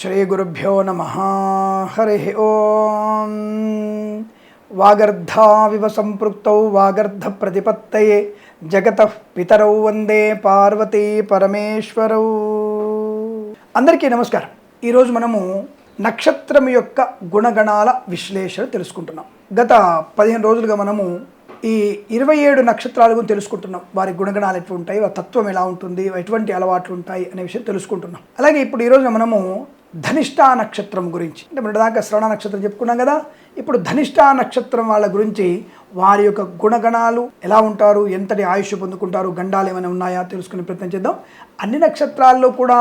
శ్రీగురుభ్యో నమ హరి ఓం వాగర్ధావివ సంపృక్తౌ వాగర్ధ ప్రతిపత్తయే జగత పితరౌ వందే పార్వతీ పరమేశ్వరౌ అందరికీ నమస్కారం. ఈరోజు మనము నక్షత్రం యొక్క గుణగణాల విశ్లేషణ తెలుసుకుంటున్నాం. గత పదిహేను రోజులుగా మనము ఈ ఇరవై ఏడు నక్షత్రాల గురించి తెలుసుకుంటున్నాం. వారి గుణగణాలు ఎట్లా ఉంటాయి వారి తత్వం ఎలా ఉంటుంది ఎటువంటి అలవాట్లు ఉంటాయి అనే విషయం తెలుసుకుంటున్నాం. అలాగే ఇప్పుడు ఈరోజు మనము ధనిష్టా నక్షత్రం గురించి. అంటే మన దాకా శ్రవణ నక్షత్రం చెప్పుకున్నాం కదా ఇప్పుడు ధనిష్టా నక్షత్రం వాళ్ళ గురించి వారి యొక్క గుణగణాలు ఎలా ఉంటారు ఎంతటి ఆయుష్ పొందుకుంటారు గండాలు ఏమైనా ఉన్నాయా తెలుసుకునే ప్రయత్నం చేద్దాం. అన్ని నక్షత్రాల్లో కూడా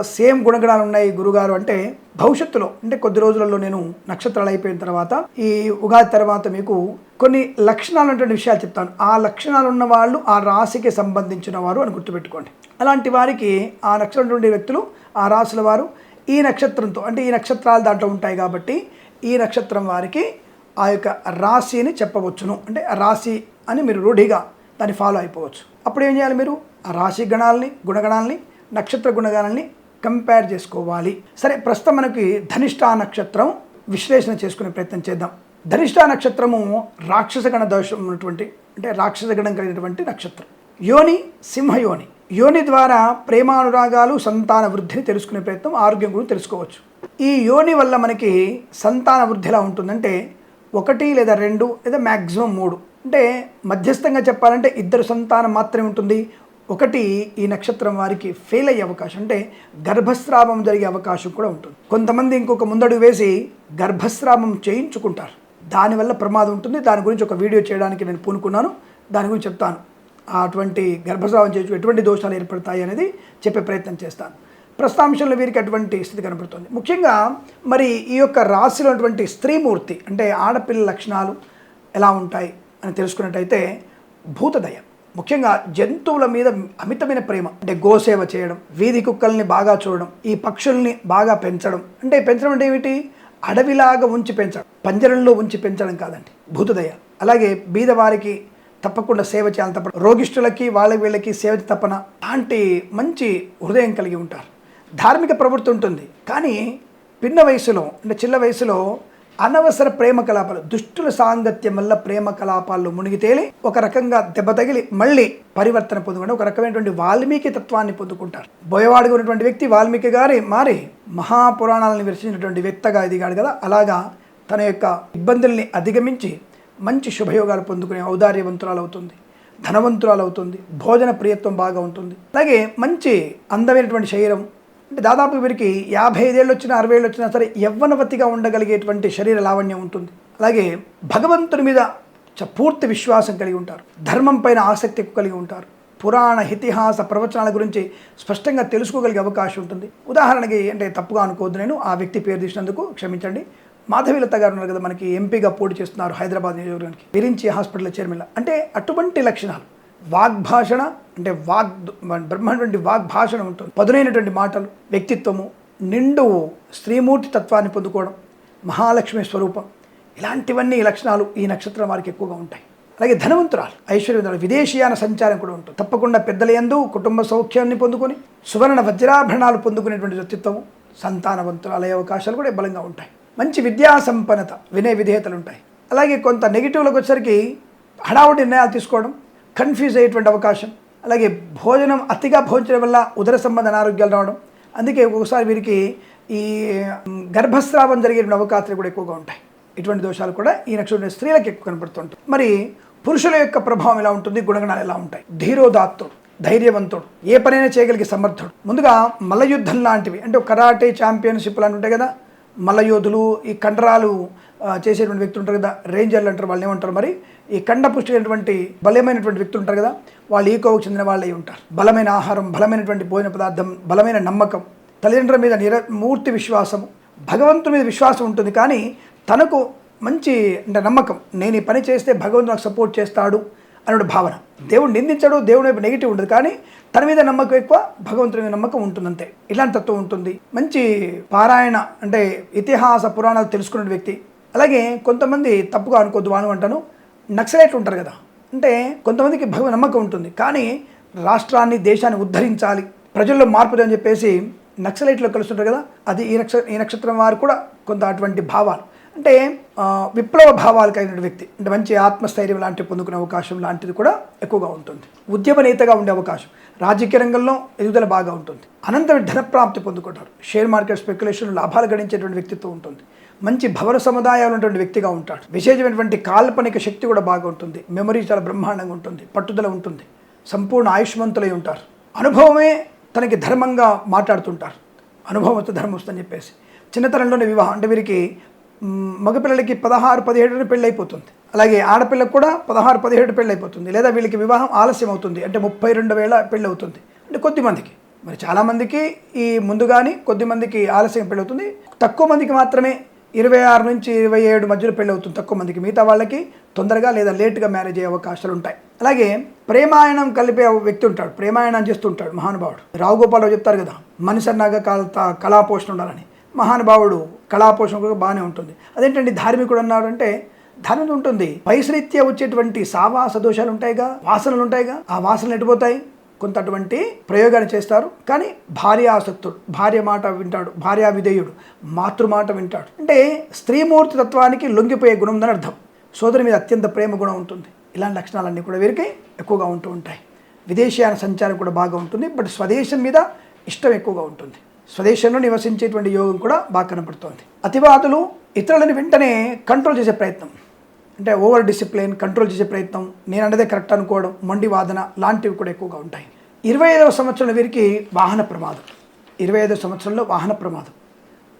సేమ్ గుణగణాలు ఉన్నాయి గురుగారు. అంటే భవిష్యత్తులో అంటే కొద్ది రోజులలో నేను నక్షత్రాలు అయిపోయిన తర్వాత ఈ ఉగాది తర్వాత మీకు కొన్ని లక్షణాలు ఉన్నటువంటి విషయాలు చెప్తాను. ఆ లక్షణాలు ఉన్న వాళ్ళు ఆ రాశికి సంబంధించిన వారు అని గుర్తుపెట్టుకోండి. అలాంటి వారికి ఆ నక్షత్రం ఉండే వ్యక్తులు ఆ రాశుల వారు ఈ నక్షత్రంతో అంటే ఈ నక్షత్రాలు దాంట్లో ఉంటాయి కాబట్టి ఈ నక్షత్రం వారికి ఆ యొక్క రాశిని చెప్పవచ్చును. అంటే రాశి అని మీరు రూఢిగా దాన్ని ఫాలో అయిపోవచ్చు. అప్పుడు ఏం చేయాలి మీరు? ఆ రాశి గణాలని గుణగణాలని నక్షత్ర గుణగణాలని కంపేర్ చేసుకోవాలి. సరే ప్రస్తుతం మనకి ధనిష్టా నక్షత్రం విశ్లేషణ చేసుకునే ప్రయత్నం చేద్దాం. ధనిష్టా నక్షత్రము రాక్షస గణ దోషం ఉన్నటువంటి అంటే రాక్షస గణం కలిగినటువంటి నక్షత్రం. యోని సింహయోని. యోని ద్వారా ప్రేమానురాగాలు సంతాన వృద్ధిని తెలుసుకునే ప్రయత్నం ఆరోగ్యం గురించి తెలుసుకోవచ్చు. ఈ యోని వల్ల మనకి సంతాన వృద్ధి ఎలా ఉంటుందంటే ఒకటి లేదా రెండు లేదా మ్యాక్సిమం మూడు. అంటే మధ్యస్థంగా చెప్పాలంటే ఇద్దరు సంతానం మాత్రమే ఉంటుంది. ఒకటి ఈ నక్షత్రం వారికి ఫెయిల్ అయ్యే అవకాశం. అంటే గర్భస్రావం జరిగే అవకాశం కూడా ఉంటుంది. కొంతమంది ఇంకొక ముందడుగు వేసి గర్భస్రావం చేయించుకుంటారు. దానివల్ల ప్రమాదం ఉంటుంది. దాని గురించి ఒక వీడియో చేయడానికి నేను పూనుకున్నాను. దాని గురించి చెప్తాను. అటువంటి గర్భస్రావం చేయొచ్చు ఎటువంటి దోషాలు ఏర్పడతాయి అనేది చెప్పే ప్రయత్నం చేస్తాను. ప్రస్తాంశంలో వీరికి అటువంటి స్థితి కనబడుతుంది. ముఖ్యంగా మరి ఈ యొక్క రాశిలోటువంటి ఉన్నటువంటి స్త్రీమూర్తి అంటే ఆడపిల్ల లక్షణాలు ఎలా ఉంటాయి అని తెలుసుకున్నట్టయితే భూతదయ ముఖ్యంగా జంతువుల మీద అమితమైన ప్రేమ అంటే గోసేవ చేయడం వీధి కుక్కల్ని బాగా చూడడం ఈ పక్షుల్ని బాగా పెంచడం అంటే పెంచడం అంటే ఏమిటి? అడవిలాగా ఉంచి పెంచడం. పంజరంలో ఉంచి పెంచడం కాదండి. భూతదయ అలాగే బీదవారికి తప్పకుండా సేవ చేయాలి తప్ప రోగిష్ఠులకి వాళ్ళ వీళ్ళకి సేవ తప్పన లాంటి మంచి హృదయం కలిగి ఉంటారు. ధార్మిక ప్రవృత్తి ఉంటుంది. కానీ పిన్న వయసులో అంటే చిన్న వయసులో అనవసర ప్రేమ కలాపాలు దుష్టుల సాంగత్యం వల్ల ప్రేమ కలాపాల్లో మునిగి తేలి ఒక రకంగా దెబ్బ తగిలి మళ్ళీ పరివర్తన పొందుకుంటే ఒక రకమైనటువంటి వాల్మీకి తత్వాన్ని పొందుకుంటారు. బోయవాడిగా ఉన్నటువంటి వ్యక్తి వాల్మీకి గారి మారి మహాపురాణాలను విరచించినటువంటి వ్యక్తగా ఎదిగాడు కదా. అలాగా తన యొక్క ఇబ్బందుల్ని అధిగమించి మంచి శుభయోగాలు పొందుకునే ఔదార్యవంతురాలు అవుతుంది ధనవంతురాలు అవుతుంది భోజన ప్రియత్వం బాగా ఉంటుంది. అలాగే మంచి అందమైనటువంటి శరీరం. అంటే దాదాపు వీరికి యాభై ఐదేళ్ళు వచ్చినా అరవై ఏళ్ళు వచ్చినా సరే యవ్వనవతిగా ఉండగలిగేటువంటి శరీర లావణ్యం ఉంటుంది. అలాగే భగవంతుని మీద చ- పూర్తి విశ్వాసం కలిగి ఉంటారు. ధర్మం పైన ఆసక్తి కలిగి ఉంటారు. పురాణ ఇతిహాస ప్రవచనాల గురించి స్పష్టంగా తెలుసుకోగలిగే అవకాశం ఉంటుంది. ఉదాహరణకి అంటే తప్పుగా అనుకోవద్దు నేను ఆ వ్యక్తి పేరు తీసినందుకు క్షమించండి. మాధవీలత గారు ఉన్నారు కదా మనకి ఎంపీగా పోటీ చేస్తున్నారు హైదరాబాద్ నియోజకవర్గానికి. విరించి హాస్పిటల్ చైర్మన్ అంటే అటువంటి లక్షణాలు. వాగ్భాషణ అంటే వాగ్ బ్రహ్మటువంటి వాగ్భాషణ ఉంటుంది. పదునైనటువంటి మాటలు వ్యక్తిత్వము నిండు స్త్రీమూర్తి తత్వాన్ని పొందుకోవడం మహాలక్ష్మి స్వరూపం. ఇలాంటివన్నీ లక్షణాలు ఈ నక్షత్రం వారికి ఎక్కువగా ఉంటాయి. అలాగే ధనవంతురాలు. ఐశ్వర్యవంతురాలు. విదేశీయాన సంచారం కూడా ఉంటుంది. తప్పకుండా పెద్దల యందు కుటుంబ సౌఖ్యాన్ని పొందుకొని సువర్ణ వజ్రాభరణాలు పొందుకునేటువంటి వ్యక్తిత్వము సంతానవంతురాలు అవకాశాలు కూడా బలంగా ఉంటాయి. మంచి విద్యా సంపన్నత వినయ విధేయతలు ఉంటాయి అలాగే కొంత నెగిటివ్లకు వచ్చేసరికి హడావుడి నిర్ణయాలు తీసుకోవడం కన్ఫ్యూజ్ అయ్యేటువంటి అవకాశం అలాగే భోజనం అతిగా భోజనం వల్ల ఉదర సంబంధ అనారోగ్యాలు రావడం అందుకే ఒకసారి వీరికి ఈ గర్భస్రావం జరిగేటువంటి అవకాశాలు కూడా ఎక్కువగా ఉంటాయి. ఇటువంటి దోషాలు కూడా ఈ నక్షత్రం స్త్రీలకు ఎక్కువ కనపడుతుంటాయి. మరి పురుషుల యొక్క ప్రభావం ఎలా ఉంటుంది? గుణగణాలు ఎలా ఉంటాయి? ధీరోదాత్తుడు ధైర్యవంతుడు ఏ పనైనా చేయగలిగే సమర్థుడు. ముందుగా మల్లయుద్ధం లాంటివి అంటే కరాటే ఛాంపియన్షిప్ లాంటివి ఉంటాయి కదా మల్లయోధులు ఈ కండరాలు చేసేటువంటి వ్యక్తులు ఉంటారు కదా రేంజర్లు అంటారు వాళ్ళు ఏమంటారు మరి? ఈ కండ పుష్టిమైనటువంటి బలమైనటువంటి వ్యక్తులు ఉంటారు కదా వాళ్ళు ఈ కోవకు చెందిన వాళ్ళే ఉంటారు. బలమైన ఆహారం బలమైనటువంటి భోజన పదార్థం బలమైన నమ్మకం తల్లిదండ్రుల మీద నిర మూర్తి విశ్వాసం భగవంతుని మీద విశ్వాసం ఉంటుంది కానీ తనకు మంచి అంటే నమ్మకం నేను ఈ పని చేస్తే భగవంతుడు నాకు సపోర్ట్ చేస్తాడు అనే భావన. దేవుడు నిందించడు దేవుడి వైపు నెగిటివ్ ఉండదు కానీ తన మీద నమ్మకం ఎక్కువ భగవంతుని మీద నమ్మకం ఉంటుంది అంతే ఇలాంటి తత్వం ఉంటుంది. మంచి పారాయణ అంటే ఇతిహాస పురాణాలు తెలుసుకున్న వ్యక్తి. అలాగే కొంతమంది తప్పుగా అనుకోద్దు వాను అంటాను నక్సలైట్లు ఉంటారు కదా. అంటే కొంతమందికి భగవ నమ్మకం ఉంటుంది. కానీ రాష్ట్రాన్ని దేశాన్ని ఉద్ధరించాలి. ప్రజల్లో మార్పు అని చెప్పేసి నక్సలైట్లో కలుస్తుంటారు కదా. అది ఈ నక్ష ఈ నక్షత్రం వారు కూడా కొంత అటువంటి భావాలు. అంటే విప్లవ భావాలు కలిగిన వ్యక్తి అంటే మంచి ఆత్మస్థైర్యం లాంటివి పొందుకునే అవకాశం లాంటిది కూడా ఎక్కువగా ఉంటుంది. ఉద్యమ నేతగా ఉండే అవకాశం రాజకీయ రంగంలో ఎదుగుదల బాగా ఉంటుంది. అనంతరం ధనప్రాప్తి పొందుకుంటారు. షేర్ మార్కెట్ స్పెక్యులేషన్ లాభాలు గడించేటువంటి వ్యక్తిత్వం ఉంటుంది. మంచి భవన సముదాయాలు ఉన్నటువంటి వ్యక్తిగా ఉంటాడు. విశేషమైనటువంటి కాల్పనిక శక్తి కూడా బాగా ఉంటుంది. మెమరీ చాలా బ్రహ్మాండంగా ఉంటుంది. పట్టుదల ఉంటుంది. సంపూర్ణ ఆయుష్మంతులై ఉంటారు. అనుభవమే తనకి ధర్మంగా మాట్లాడుతుంటారు. అనుభవం వస్తే ధర్మం వస్తుందని చెప్పేసి. చిన్నతనంలోనే వివాహం అంటే వీరికి మగపిల్లలకి పదహారు పదిహేడు పెళ్ళి అయిపోతుంది అలాగే ఆడపిల్లకు కూడా పదహారు పదిహేడు పెళ్ళి అయిపోతుంది లేదా వీళ్ళకి వివాహం ఆలస్యం అవుతుంది. అంటే ముప్పై రెండు వేల పెళ్ళి అవుతుంది అంటే కొద్ది మందికి. మరి చాలామందికి ఈ ముందుగానే కొద్దిమందికి కొద్ది మందికి ఆలస్యం పెళ్ళి అవుతుంది తక్కువ మందికి మాత్రమే ఇరవై ఆరు నుంచి ఇరవై ఏడు మధ్యలో పెళ్ళి అవుతుంది తక్కువ మందికి. మిగతా వాళ్ళకి తొందరగా లేదా లేట్గా మ్యారేజ్ అయ్యే అవకాశాలు ఉంటాయి. అలాగే ప్రేమాయణం కలిపే వ్యక్తి ఉంటాడు. ప్రేమాయణం చేస్తుంటాడు మహానుభావుడు. రావు గోపాలరావు చెప్తారు కదా మనిషి అన్నాక కళ కళాపోషణ ఉండాలని. మహానుభావుడు కళాపోషణ కూడా బాగానే ఉంటుంది. అదేంటండి ధార్మికుడు అన్నాడంటే అంటే ఉంటుంది. వయసురీత్యా వచ్చేటువంటి సావా సదోషాలు ఉంటాయిగా వాసనలు ఉంటాయిగా ఆ వాసనలు ఎటుపోతాయి? కొంత అటువంటి ప్రయోగాలు చేస్తారు. కానీ భార్యాసక్తుడు భార్య మాట వింటాడు భార్యా విధేయుడు మాతృమాట వింటాడు. అంటే స్త్రీమూర్తి తత్వానికి లొంగిపోయే గుణం ఉందని అర్థం. సోదరి మీద అత్యంత ప్రేమ గుణం ఉంటుంది. ఇలాంటి లక్షణాలన్నీ కూడా వీరికి ఎక్కువగా ఉంటూ ఉంటాయి. విదేశీయాన సంచారం కూడా బాగా ఉంటుంది. బట్ స్వదేశం మీద ఇష్టం ఎక్కువగా ఉంటుంది. స్వదేశంలో నివసించేటువంటి యోగం కూడా బాగా కనపడుతోంది. అతివాదులు ఇతరులను వెంటనే కంట్రోల్ చేసే ప్రయత్నం. అంటే ఓవర్ డిసిప్లిన్ కంట్రోల్ చేసే ప్రయత్నం నేను అన్నదే కరెక్ట్ అనుకోవడం మొండి వాదన లాంటివి కూడా ఎక్కువగా ఉంటాయి. ఇరవై ఐదవ సంవత్సరంలో వీరికి వాహన ప్రమాదం. ఇరవై ఐదవ సంవత్సరంలో వాహన ప్రమాదం.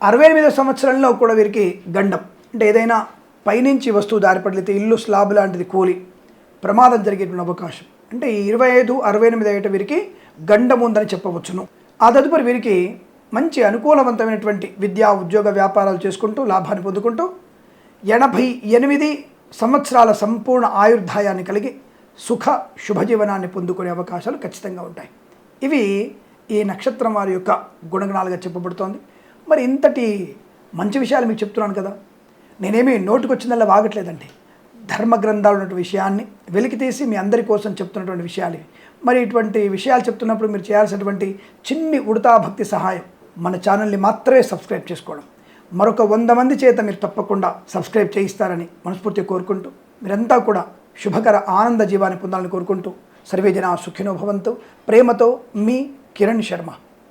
అరవై ఎనిమిదవ సంవత్సరంలో కూడా వీరికి గండం. అంటే ఏదైనా పైనుంచి వస్తువు దారిపడితే ఇల్లు స్లాబ్ లాంటిది కూలి ప్రమాదం జరిగేటువంటి అవకాశం. అంటే ఈ ఇరవై ఐదు అరవై ఎనిమిది అయ్యేట వీరికి గండం ఉందని చెప్పవచ్చును. ఆ తదుపరి వీరికి మంచి అనుకూలవంతమైనటువంటి విద్యా ఉద్యోగ వ్యాపారాలు చేసుకుంటూ లాభాన్ని పొందుకుంటూ ఎనభై ఎనిమిది సంవత్సరాల సంపూర్ణ ఆయుర్దాయాన్ని కలిగి సుఖ శుభజీవనాన్ని పొందుకునే అవకాశాలు ఖచ్చితంగా ఉంటాయి. ఇవి ఈ నక్షత్రం వారి యొక్క గుణగణాలుగా చెప్పబడుతోంది. మరి ఇంతటి మంచి విషయాలు మీకు చెప్తున్నాను కదా నేనేమి నోటికొచ్చిందల్లా వాగట్లేదండి. ధర్మ గ్రంథాలు ఉన్నటువంటి విషయాన్ని వెలికి తీసి మీ అందరి కోసం చెప్తున్నటువంటి విషయాలు మరి ఇటువంటి విషయాలు చెప్తున్నప్పుడు మీరు చేయాల్సినటువంటి చిన్ని ఉడతా భక్తి సహాయం మన ఛానల్ని మాత్రమే సబ్స్క్రైబ్ చేసుకోవడం. మరొక వంద మంది చేత మీరు తప్పకుండా సబ్స్క్రైబ్ చేయిస్తారని మనస్ఫూర్తి కోరుకుంటూ మీరంతా కూడా శుభకర ఆనంద జీవాన్ని పొందాలని కోరుకుంటూ సర్వే జన సుఖినో భవంతు. ప్రేమతో మీ కిరణ్ శర్మ.